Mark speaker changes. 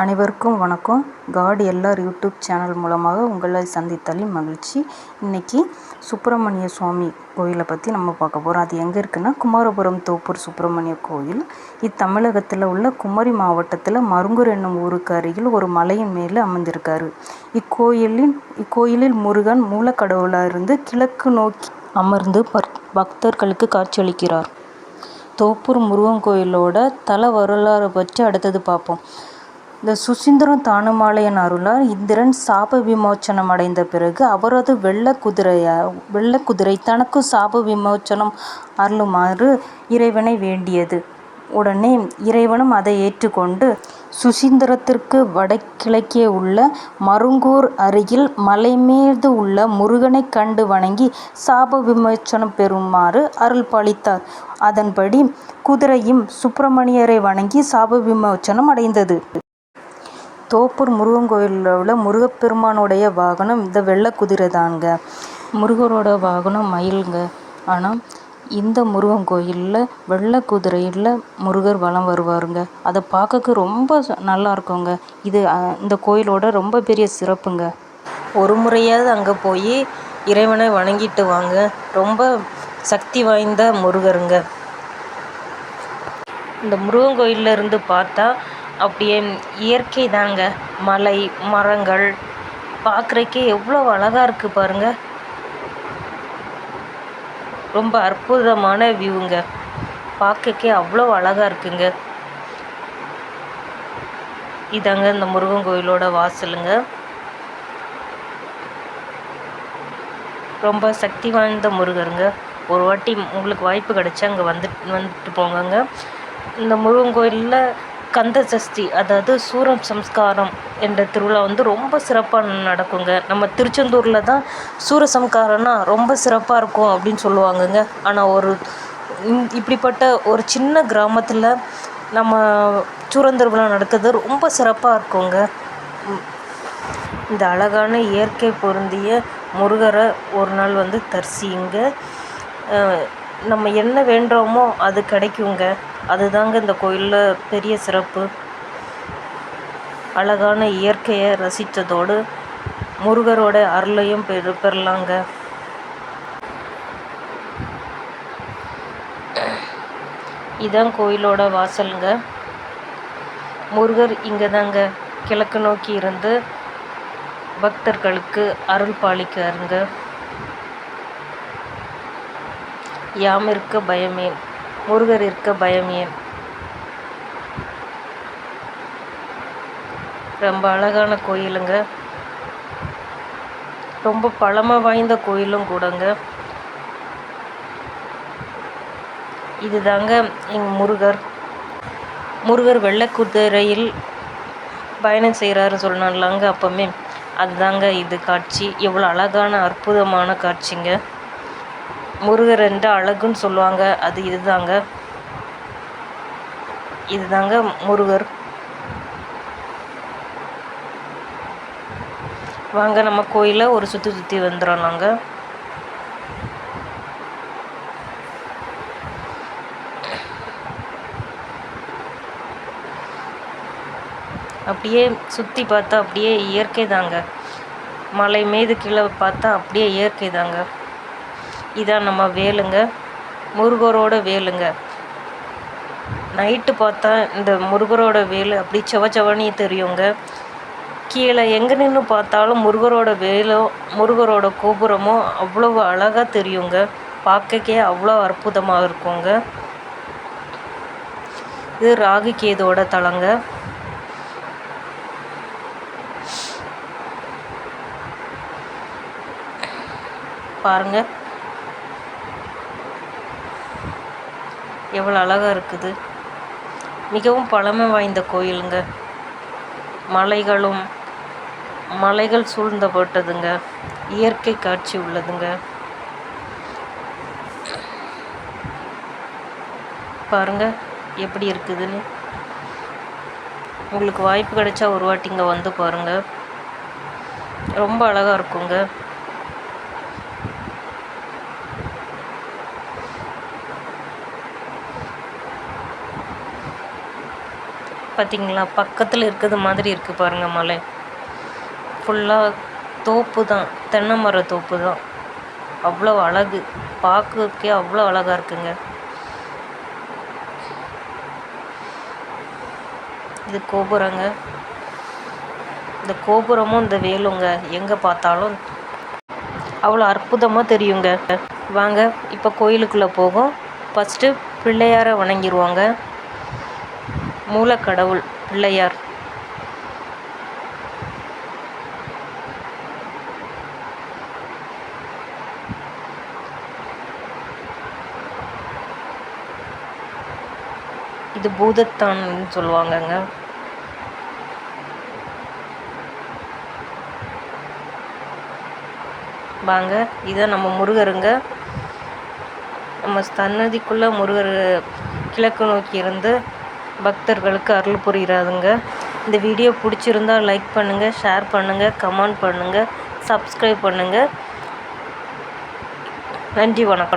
Speaker 1: அனைவருக்கும் வணக்கம். காட் எல்லார் யூடியூப் சேனல் மூலமாக உங்களை சந்தித்தாலும் மகிழ்ச்சி. இன்றைக்கி சுப்பிரமணிய சுவாமி கோயிலை பற்றி நம்ம பார்க்க போகிறோம் அது எங்கே இருக்குன்னா குமாரபுரம் தோப்பூர் சுப்பிரமணிய கோயில். இத்தமிழகத்தில் உள்ள குமரி மாவட்டத்தில் மருங்கூர் என்னும் ஊருக்கு அருகில் ஒரு மலையின் மேலே அமைந்திருக்காரு. இக்கோயிலின் இக்கோயிலில் முருகன் மூலக்கடவுளாக இருந்து கிழக்கு நோக்கி அமர்ந்து பக்தர்களுக்கு காட்சியளிக்கிறார். தோப்பூர் முருகன் கோயிலோட தல வரலாறு பற்றி அடுத்தது பார்ப்போம். இந்த சுசீந்திரம் தானுமாலையன் அருளால் இந்திரன் சாப விமோச்சனம் அடைந்த பிறகு அவரது வெள்ள குதிரைய வெள்ள குதிரை தனக்கு சாப விமோச்சனம் அருளுமாறு இறைவனை வேண்டியது. உடனே இறைவனும் அதை ஏற்றுக்கொண்டு சுசீந்திரத்திற்கு வடகிழக்கே உள்ள மருங்கூர் அருகில் மலைமீது உள்ள முருகனை கண்டு வணங்கி சாப விமோச்சனம் பெறுமாறு அருள் பாலித்தார் அதன்படி குதிரையும் சுப்பிரமணியரை வணங்கி சாப விமோச்சனம் அடைந்தது. தோப்பூர் முருகன் கோயிலில் உள்ள முருகப்பெருமானுடைய வாகனம் இந்த வெள்ளை குதிரை தாங்க முருகரோட வாகனம் மயிலுங்க. ஆனால் இந்த முருகன் கோயிலில் வெள்ளை குதிரையில் முருகர் வலம் வருவாருங்க. அதை பார்க்கக்கு ரொம்ப நல்லா இருக்குங்க. இது இந்த கோயிலோட ரொம்ப பெரிய சிறப்புங்க. ஒரு முறையாவது அங்கே போய் இறைவனை வணங்கிட்டு வாங்க. ரொம்ப சக்தி வாய்ந்த முருகருங்க. இந்த முருகன் கோயிலில் இருந்து பார்த்தா அப்படியே இயற்கை தாங்க. மலை மரங்கள். பார்க்குறக்கே எவ்வளோ அழகாக இருக்குது பாருங்கள் ரொம்ப அற்புதமான வியூங்க. பார்க்கக்கே அவ்வளோ அழகாக இருக்குங்க. இதாங்க இந்த முருகன் கோயிலோட வாசலுங்க. ரொம்ப சக்தி வாய்ந்த முருகருங்க. ஒரு வாட்டி உங்களுக்கு வாய்ப்பு கிடைச்சா அங்கே வந்துட்டு வந்துட்டு போங்கங்க. இந்த முருகன் கோயிலில் கந்த சஷ்டி அதாவது சூரம் சம்ஸ்காரம் என்ற திருவிழா வந்து ரொம்ப சிறப்பாக நடக்குங்க. நம்ம திருச்செந்தூரில் தான் சூர சம்ஸ்காரம்னா ரொம்ப சிறப்பாக இருக்கும் அப்படின்னு சொல்லுவாங்கங்க. ஆனால் ஒரு இப்படிப்பட்ட ஒரு சின்ன கிராமத்தில் நம்ம சூரந்திருவிழா நடக்கிறது ரொம்ப சிறப்பாக இருக்குங்க. இந்த அழகான இயற்கை பொருந்திய முருகரை ஒரு நாள் வந்து தரிசிங்க நம்ம என்ன வேண்டுறோமோ அது கிடைக்குங்க. அதுதாங்க இந்த கோயிலில் பெரிய சிறப்பு. அழகான இயற்கையை ரசித்ததோடு முருகரோட அருளையும் பெரு பெறலாங்க. இதான் கோயிலோட வாசலுங்க. முருகர் இங்கே தாங்க கிழக்கு நோக்கி இருந்து பக்தர்களுக்கு அருள் பாலிக்காருங்க யாமிருக்க பயமே. முருகர் இருக்க பயம் ஏன்? ரொம்ப அழகான கோயிலுங்க. ரொம்ப பழமை வாய்ந்த கோயிலும் கூடங்க. இதுதாங்க எங் முருகர். முருகர் வெள்ளக்குதிரையில் பயணம் செய்கிறாரு சொன்னாங்களாங்க அப்போமே. அதுதாங்க இது காட்சி. எவ்வளோ அழகான அற்புதமான காட்சிங்க. முருகர் என்ற அழகுன்னு சொல்லுவாங்க. அது இதுதாங்க. இதுதாங்க முருகர். வாங்க நம்ம கோயிலை ஒரு சுற்றி சுற்றி வந்துடும் நாங்கள் அப்படியே சுற்றி பார்த்தா அப்படியே இயற்கை தாங்க. மலை மீது கீழே பார்த்தா அப்படியே இயற்கை தாங்க. இதான் நம்ம வேலுங்க. முருகரோட வேலுங்க. நைட்டு பார்த்தா இந்த முருகரோட வேலு அப்படி செவ செவனே தெரியுங்க. கீழே எங்கே நின்று பார்த்தாலும் முருகரோட வேலோ முருகரோட கோபுரமோ அவ்வளோ அழகாக தெரியுங்க. பார்க்கக்கே அவ்வளோ அற்புதமாக இருக்குங்க. இது ராகு கேதோட தலங்க. பாருங்கள் எவ்வளோ அழகாக இருக்குது. மிகவும் பழமை வாய்ந்த கோயிலுங்க. மலைகளும் மலைகள் சூழ்ந்தப்பட்டதுங்க இயற்கை காட்சி உள்ளதுங்க. பாருங்க எப்படி இருக்குதுன்னு. உங்களுக்கு வாய்ப்பு கிடைச்சா ஒரு வாட்டி இங்கே வந்து பாருங்கள் ரொம்ப அழகாக இருக்குங்க. பார்த்தீங்களா பக்கத்தில் இருக்கிறது மாதிரி இருக்குது பாருங்கள் மலை. ஃபுல்லாக தோப்பு தான் தென்னை மர தோப்பு தான் அவ்வளோ அழகு. பார்க்கறதுக்கே அவ்வளோ அழகாக இருக்குங்க. இது கோபுரங்க. இந்த கோபுரமும் இந்த வேலுங்க. எங்கே பார்த்தாலும் அவ்வளோ அற்புதமாக தெரியுங்க. வாங்க இப்போ கோயிலுக்குள்ளே போகும். ஃபஸ்ட்டு பிள்ளையாரை வணங்கிடுவாங்க மூலக்கடவுள் பிள்ளையார். இது பூதத்தான்னு சொல்லுவாங்கங்க. வாங்க இதை நம்ம முருகருங்க. நம்ம சன்னதிக்குள்ளே முருகர் கிழக்கு நோக்கி இருந்து பக்தர்களுக்கு அருள் புரிகிறாருங்க இந்த வீடியோ பிடிச்சிருந்தா லைக் பண்ணுங்கள் ஷேர் பண்ணுங்கள் கமெண்ட் பண்ணுங்கள் சப்ஸ்கிரைப் பண்ணுங்கள் நன்றி வணக்கம்.